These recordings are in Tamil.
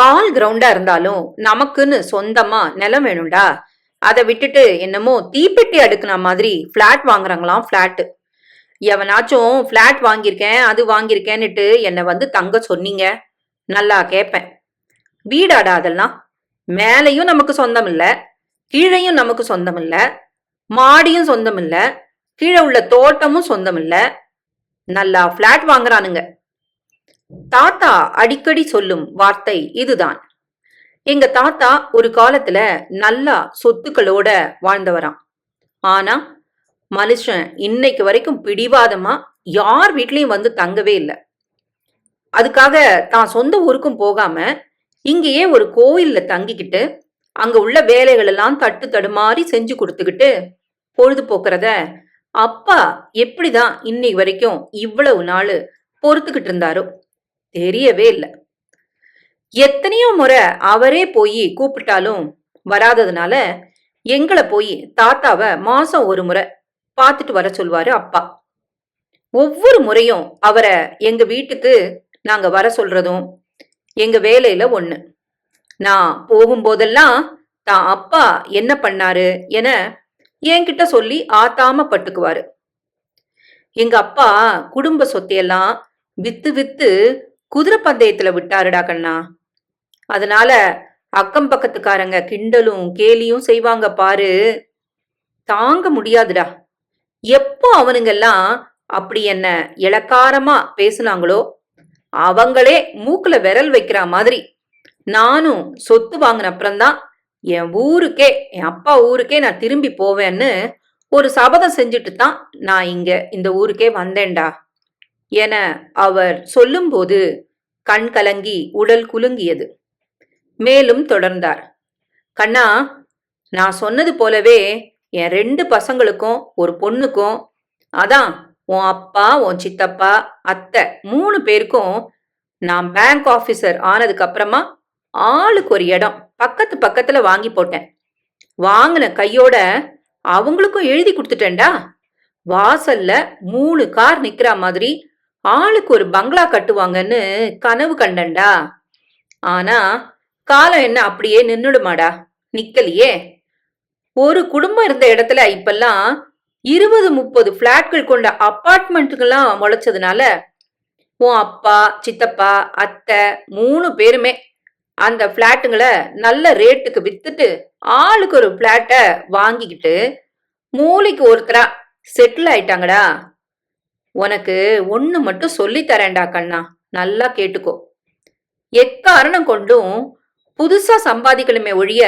கால் கிரவுண்டா இருந்தாலும் நமக்குன்னு சொந்தமா நிலம் வேணும்டா. அதை விட்டுட்டு என்னமோ தீப்பெட்டி அடுக்குன மாதிரி ஃப்ளாட் வாங்குறாங்களாம் ஃப்ளாட்டு எவனாச்சும் ஃப்ளாட் வாங்கியிருக்கேன் அது வாங்கியிருக்கேன்னுட்டு என்னை வந்து தங்க சொன்னீங்க. நல்லா கேட்பேன் வீடாடா அதெல்லாம். மேலையும் நமக்கு சொந்தம் இல்லை கீழையும் நமக்கு சொந்தம் இல்லை மாடியும் சொந்தம் இல்லை கீழே உள்ள தோட்டமும் சொந்தம் இல்லை. நல்லா ஃப்ளாட் வாங்குறானுங்க. தாத்தா அடிக்கடி சொல்லும் வார்த்தை இதுதான். எங்க தாத்தா ஒரு காலத்துல நல்லா சொத்துக்களோட வாழ்ந்தவராம். ஆனா மனுஷன் இன்னைக்கு வரைக்கும் பிடிவாதமா யார் வீட்லயும் வந்து தங்கவே இல்லை. அதுக்காக தான் சொந்த ஊருக்கும் போகாம இங்கேயே ஒரு கோயில்ல தங்கிக்கிட்டு அங்க உள்ள வேலைகள் எல்லாம் தட்டு தடுமாறி செஞ்சு கொடுத்துக்கிட்டு பொழுது போக்குறத அப்பா எப்படிதான் இன்னைக்கு வரைக்கும் இவ்வளவு நாள் பொறுத்துக்கிட்டு இருந்தாரோ. தெரியவே இல்லை. எத்தனையோ முறை அவரே போய் கூப்பிட்டாலும் வராததுனால எங்களை போய் தாத்தாவை மாசம் ஒரு முறை பார்த்துட்டு வர சொல்வாரு அப்பா. ஒவ்வொரு முறையும் அவரை எங்க வீட்டுக்கு நாங்க வர சொல்றதும் எங்க வேலையில ஒண்ணு. நான் போகும்போதெல்லாம் தான் அப்பா என்ன பண்ணாரு என என்கிட்ட சொல்லி ஆத்தாம பட்டுக்குவாரு. எங்க அப்பா குடும்ப சொத்தையெல்லாம் வித்து வித்து குதிரை பந்தயத்துல விட்டாருடா கண்ணா. அதனால அக்கம் பக்கத்துக்காரங்க கிண்டலும் கேலியும் செய்வாங்க பாரு. தாங்க முடியாதுடா. எப்போ அவனுங்கெல்லாம் அப்படி என்ன இளக்காரமா பேசுனாங்களோ அவங்களே மூக்குல விரல் வைக்கிற மாதிரி. நானும் சொத்து வாங்கின அப்புறம்தான் என் ஊருக்கே என் அப்பா ஊருக்கே நான் திரும்பி போவேன்னு ஒரு சபதம் செஞ்சுட்டு தான் நான் இங்க இந்த ஊருக்கே வந்தேன்டா. என அவர் சொல்லும்போது கண் கலங்கி உடல் குலுங்கியது. மேலும் தொடர்ந்தார். கண்ணா நான் சொன்னது போலவே என் ரெண்டு பசங்களுக்கும் ஒரு பொண்ணுக்கும் அதான் உன் அப்பா உன் சித்தப்பா அத்தை மூணு பேருக்கும் நான் பேங்க் ஆபீசர் ஆனதுக்கு அப்புறமா ஆளுக்கு ஒரு இடம் பக்கத்து பக்கத்துல வாங்கி போட்டேன். வாங்கின கையோட அவங்களுக்கும் எழுதி கொடுத்துட்டேன்டா. வாசல்ல மூணு கார் நிக்கிற மாதிரி ஆளுக்கு ஒரு பங்களா கட்டுவாங்கன்னு கனவு கண்டண்டா? ஆனா காலம் என்ன அப்படியே நின்னுடுமாடா? நிக்கலையே. ஒரு குடும்பம் இருந்த இடத்துல இப்பெல்லாம் இருபது முப்பது பிளாட்கள் கொண்ட அப்பார்ட்மெண்ட்டுகள்லாம் முளைச்சதுனால உன் அப்பா சித்தப்பா அத்தை மூணு பேருமே அந்த பிளாட்டுங்களை நல்ல ரேட்டுக்கு வித்துட்டு ஆளுக்கு ஒரு பிளாட்டை வாங்கிக்கிட்டு மூளைக்கு ஒருத்தரா செட்டில் ஆயிட்டாங்கடா. உனக்கு ஒன்று மட்டும் சொல்லி தரேன்டா கண்ணா. நல்லா கேட்டுக்கோ. எக்காரணம் கொண்டும் புதுசா சம்பாதிக்கணுமே ஒழிய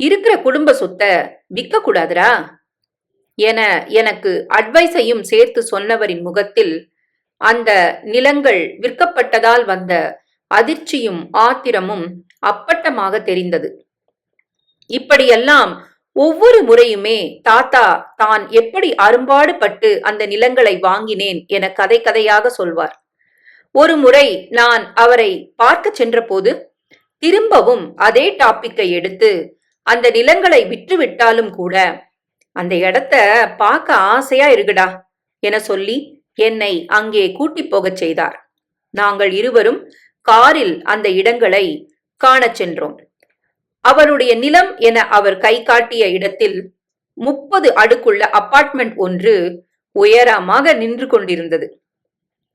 இருக்கிற குடும்ப சொத்தை விற்க கூடாதுரா என எனக்கு அட்வைஸையும் சேர்த்து சொன்னவரின் முகத்தில் அந்த நிலங்கள் விற்கப்பட்டதால் வந்த அதிர்ச்சியும் ஆத்திரமும் அப்பட்டமாக தெரிந்தது. இப்படியெல்லாம் ஒவ்வொரு முறையுமே தாத்தா தான் எப்படி அரும்பாடு பட்டு அந்த நிலங்களை வாங்கினேன் என கதை கதையாக சொல்வார். ஒரு முறை நான் அவரை பார்க்க சென்றபோது திரும்பவும் அதே டாபிக்கை எடுத்து அந்த நிலங்களை விற்றுவிட்டாலும் கூட அந்த இடத்த பார்க்க ஆசையா இருக்குடா என சொல்லி என்னை அங்கே கூட்டி போகச் செய்தார். நாங்கள் இருவரும் காரில் அந்த இடங்களை காணச் சென்றோம். அவருடைய நிலம் என அவர் கை காட்டிய இடத்தில் முப்பது அடுக்குள்ள அபார்ட்மெண்ட் ஒன்று உயரமாக நின்று கொண்டிருந்தது.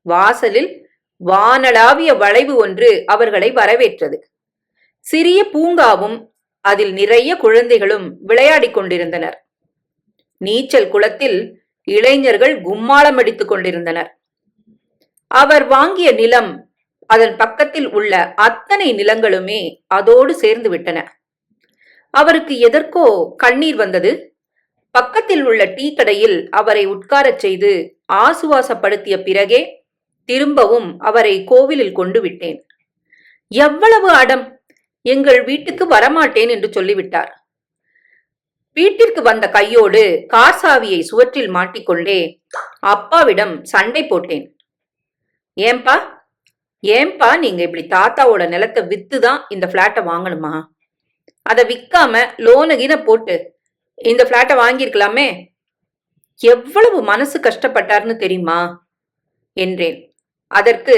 வாசலில் வானளாவிய வளைவு ஒன்று அவர்களை வரவேற்றது. சிறிய பூங்காவும் அதில் நிறைய குழந்தைகளும் விளையாடிக் கொண்டிருந்தனர். நீச்சல் குளத்தில் இளைஞர்கள் கும்மாளம் அடித்துக் கொண்டிருந்தனர். அவர் வாங்கிய நிலம் அதன் பக்கத்தில் உள்ள அத்தனை நிலங்களுமே அதோடு சேர்ந்து விட்டன. அவருக்கு எதற்கோ கண்ணீர் வந்தது. பக்கத்தில் உள்ள டீ கடையில் அவரை உட்காரச் செய்து ஆசுவாசப்படுத்திய பிறகே திரும்பவும் அவரை கோவிலில் கொண்டு விட்டேன். எவ்வளவு அடம்! எங்கள் வீட்டுக்கு வரமாட்டேன் என்று சொல்லிவிட்டார். வீட்டிற்கு வந்த கையோடு கார் சாவியை சுவற்றில் மாட்டிக்கொண்டே அப்பாவிடம் சண்டை போட்டேன். ஏன்பா ஏன்பா நீங்க இப்படி தாத்தாவோட நிலத்தை வித்து தான் இந்த பிளாட்டை வாங்கணுமா? அதை விற்காம லோனு கீன போட்டு இந்த பிளாட்டை வாங்கியிருக்கலாமே? எவ்வளவு மனசு கஷ்டப்பட்டார்னு தெரியுமா? என்றேன். அதற்கு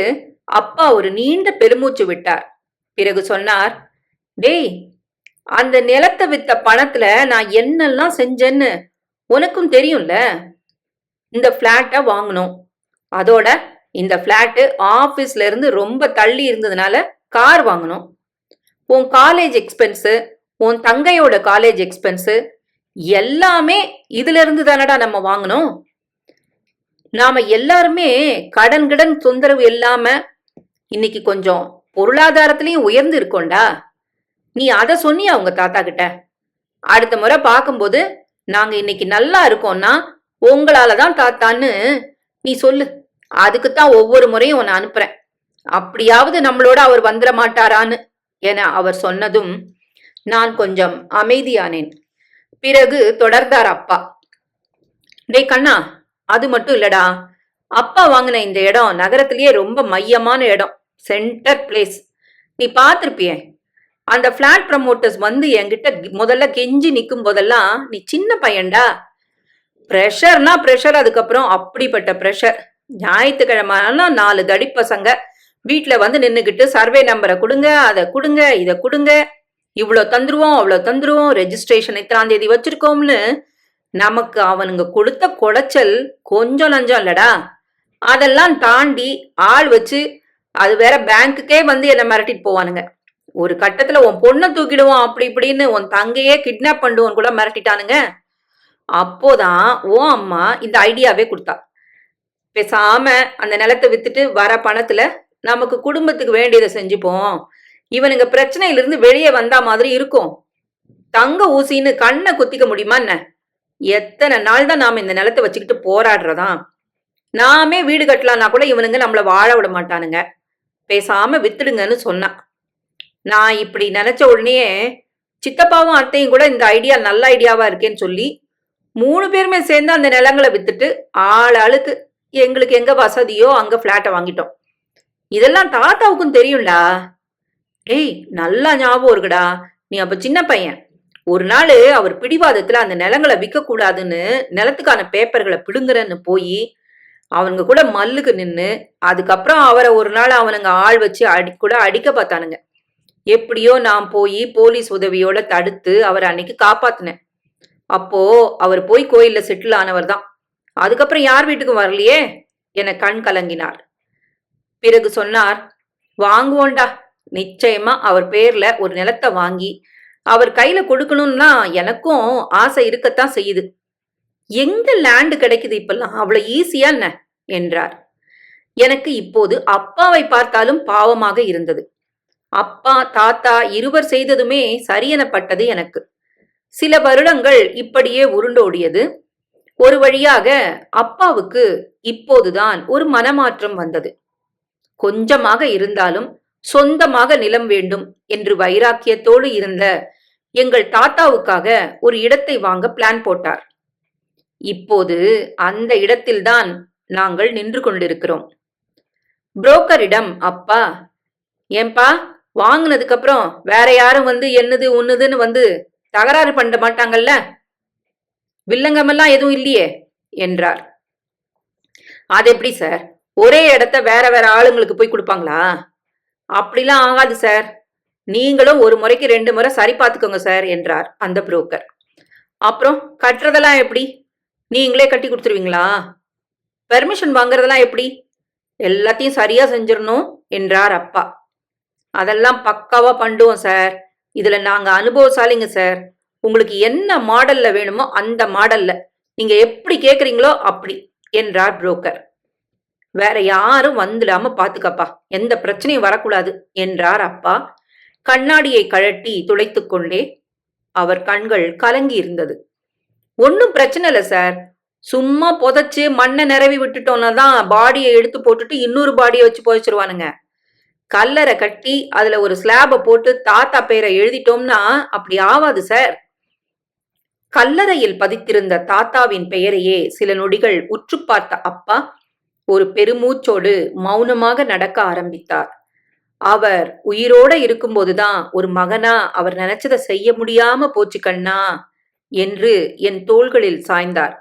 அப்பா ஒரு நீண்ட பெருமூச்சு விட்டார். பிறகு சொன்னார் டேய் அந்த நிலத்தை வித்த பணத்துல நான் என்னெல்லாம் செஞ்சேன்னு உனக்கும் தெரியும்ல? இந்த பிளாட்டை வாங்கணும். அதோட இந்த ஃப்ளாட்டு ஆஃபீஸ்ல இருந்து ரொம்ப தள்ளி இருந்ததுனால கார் வாங்கணும் உன் காலேஜ் எக்ஸ்பென்ஸு உன் தங்கையோட காலேஜ் எக்ஸ்பென்ஸு எல்லாமே இதுல இருந்து தானடா நம்ம வாங்கணும் நாம எல்லாருமே கடன் கடன் தொந்தரவு இல்லாம இன்னைக்கு கொஞ்சம் பொருளாதாரத்திலையும் உயர்ந்து இருக்கோம்டா. நீ அதை சொன்னியா உங்க தாத்தா கிட்ட? அடுத்த முறை பார்க்கும்போது நாங்க இன்னைக்கு நல்லா இருக்கோம்னா உங்களால தான் தாத்தான்னு நீ சொல்லு. அதுக்குத்தான் ஒவ்வொரு முறையும் உன்னை அனுப்புறேன். அப்படியாவது நம்மளோட அவர் வந்துட மாட்டாரான்னு என அவர் சொன்னதும் நான் கொஞ்சம் அமைதியானேன். பிறகு தொடர்ந்தார் அப்பா. டேய் கண்ணா அது மட்டும் இல்லடா. அப்பா வாங்கின இந்த இடம் நகரத்திலேயே ரொம்ப மையமான இடம். சென்டர் பிளேஸ் நீ பார்த்துருப்பியே? அந்த பிளாட் ப்ரமோட்டர்ஸ் வந்து என்கிட்ட முதல்ல கெஞ்சி நிற்கும் போதெல்லாம் நீ சின்ன பையன்டா. ப்ரெஷர்னா ப்ரெஷர் அதுக்கப்புறம் அப்படிப்பட்ட ப்ரெஷர் ஞாயிற்றுக்கிழமைனா நாலு தடி பசங்க. வீட்டில் வந்து நின்றுக்கிட்டு சர்வே நம்பரை கொடுங்க அதை கொடுங்க இதை கொடுங்க. இவ்வளோ தந்துருவோம் அவ்வளோ தந்துருவோம் ரெஜிஸ்ட்ரேஷன் இத்தனாம் தேதி வச்சிருக்கோம்னு. நமக்கு அவனுங்க கொடுத்த குடைச்சல் கொஞ்சம் நஞ்சம் இல்லடா. அதெல்லாம் தாண்டி ஆள் வச்சு அது வேற பேங்க்குக்கே வந்து என்னை மிரட்டிட்டு போவானுங்க. ஒரு கட்டத்துல உன் பொண்ணை தூக்கிடுவோம் அப்படி இப்படின்னு உன் தங்கையே கிட்னாப் பண்ணுவோன்னு கூட மிரட்டிட்டானுங்க. அப்போதான் உன் அம்மா இந்த ஐடியாவே கொடுத்தா. பேசாம அந்த நிலத்தை வித்துட்டு வர பணத்துல நமக்கு குடும்பத்துக்கு வேண்டியதை செஞ்சுப்போம். இவனுங்க பிரச்சனையிலிருந்து வெளியே வந்தா மாதிரி இருக்கும். தங்க ஊசின்னு கண்ணை குத்திக்க முடியுமா என்ன? எத்தனை நாள் தான் நாம இந்த நிலத்தை வச்சுக்கிட்டு போராடுறதா நாமே வீடு கட்டலான்னா கூட இவனுங்க நம்மள வாழ விட மாட்டானுங்க. பேசாம வித்துடுங்கன்னு சொன்னான். நான் இப்படி நினைச்ச உடனே சித்தப்பாவும் அத்தையும் கூட இந்த ஐடியா நல்ல ஐடியாவா இருக்கேன்னு சொல்லி மூணு பேருமே சேர்ந்து அந்த நிலங்களை வித்துட்டு ஆள் ஆளுக்கு எங்களுக்கு எங்க வசதியோ அங்க பிளாட்டை வாங்கிட்டோம். இதெல்லாம் தாத்தாவுக்கும் தெரியும்டா. ஏய் நல்லா ஞாபகம் இருக்குடா. நீ அப்ப சின்ன பையன். ஒரு நாள் அவர் பிடிவாதத்துல அந்த நிலங்களை விற்க கூடாதுன்னு நிலத்துக்கான பேப்பர்களை பிடுங்குறன்னு போய் அவனுங்க கூட மல்லுக்கு நின்று அதுக்கப்புறம் அவரை ஒரு நாள் அவனுங்க ஆள் வச்சு அடி கூட அடிக்க பார்த்தானுங்க. எப்படியோ நான் போய் போலீஸ் உதவியோட தடுத்து அவரை அன்னைக்கு காப்பாத்தினேன். அப்போ அவர் போய் கோயில்ல செட்டில் ஆனவர் தான் அதுக்கப்புறம் யார் வீட்டுக்கும் வரலையே? என கண் கலங்கினார். பிறகு சொன்னார் வாங்குவோண்டா. நிச்சயமா அவர் பேர்ல ஒரு நிலத்தை வாங்கி அவர் கையில கொடுக்கணும்னா எனக்கும் ஆசை இருக்கத்தான் செய்யுது. எங்க லேண்டு கிடைக்குது இப்பெல்லாம்? அவ்வளவு ஈஸியா என்ன? என்றார். எனக்கு இப்போது அப்பாவை பார்த்தாலும் பாவமாக இருந்தது. அப்பா தாத்தா இருவர் செய்ததுமே சரியெனப்பட்டது எனக்கு. சில வருடங்கள் இப்படியே உருண்டோடியது. ஒரு வழியாக அப்பாவுக்கு இப்போதுதான் ஒரு மனமாற்றம் வந்தது. கொஞ்சமாக இருந்தாலும் சொந்தமாக நிலம் வேண்டும் என்று வைராக்கியத்தோடு இருந்த எங்கள் தாத்தாவுக்காக ஒரு இடத்தை வாங்க பிளான் போட்டார். இப்போது அந்த இடத்தில்தான் நாங்கள் நின்று கொண்டிருக்கிறோம். புரோக்கரிடம் அப்பா ஏன்பா வாங்கினதுக்கு அப்புறம் வேற யாரும் வந்து என்னது உன்னுதுன்னு வந்து தகராறு பண்ண மாட்டாங்கல்ல? வில்லங்கமெல்லாம் எதுவும் இல்லையே என்றார். அது எப்படி சார்? ஒரே இடத்த வேற வேற ஆளுங்களுக்கு போய் கொடுப்பாங்களா? அப்படிலாம் ஆகாது சார். நீங்களும் ஒரு முறைக்கு ரெண்டு முறை சரி பார்த்துக்கோங்க சார் என்றார் அந்த புரோக்கர். அப்புறம் கட்டுறதெல்லாம் எப்படி? நீங்களே கட்டி கொடுத்துருவீங்களா? பெர்மிஷன் வாங்குறதெல்லாம் எப்படி? எல்லாத்தையும் சரியா செஞ்சிடணும் என்றார் அப்பா. அதெல்லாம் பக்காவா பண்ணுவோம் சார். இதுல நாங்க அனுபவசாலிங்க சார். உங்களுக்கு என்ன மாடல்ல வேணுமோ அந்த மாடல்ல. நீங்க எப்படி கேக்குறீங்களோ அப்படி என்றார் புரோக்கர். வேற யாரும் வந்துடாம பாத்துக்கப்பா எந்த பிரச்சனையும் வரக்கூடாது என்றார் அப்பா. கண்ணாடியை கழட்டி துளைத்துக் கொண்டே அவர் கண்கள் கலங்கி இருந்தது. ஒன்னும் பிரச்சனை இல்லை சார் சும்மா புதைச்சு மண்ணை நிரவி விட்டுட்டோம்னா தான் பாடியை எடுத்து போட்டுட்டு இன்னொரு பாடியை வச்சு புதைச்சிருவானுங்க. கல்லறை கட்டி அதுல ஒரு ஸ்லாபை போட்டு தாத்தா பேரை எழுதிட்டோம்னா அப்படி ஆவாது சார் கல்லறையில் பதித்திருந்த தாத்தாவின் பெயரையே சில நொடிகள் உற்று பார்த்த அப்பா ஒரு பெருமூச்சோடு மௌனமாக நடக்க ஆரம்பித்தார். அவர் உயிரோட இருக்கும்போதுதான் ஒரு மகனா அவர் நினைச்சதை செய்ய முடியாம போச்சு கண்ணா என்று என் தோள்களில் சாய்ந்தார்.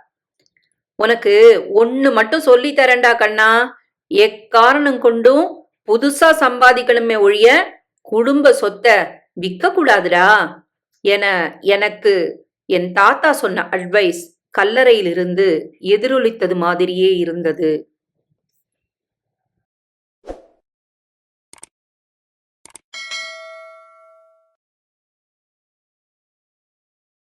உனக்கு ஒன்னு மட்டும் சொல்லி தரேன்டா கண்ணா. எக்காரணம் கொண்டும் புதுசா சம்பாதிக்கணுமே ஒழிய குடும்ப சொத்தை விற்க கூடாதுடா என எனக்கு என் தாத்தா சொன்ன அட்வைஸ் கல்லறையிலிருந்து எதிரொலித்தது மாதிரியே இருந்தது.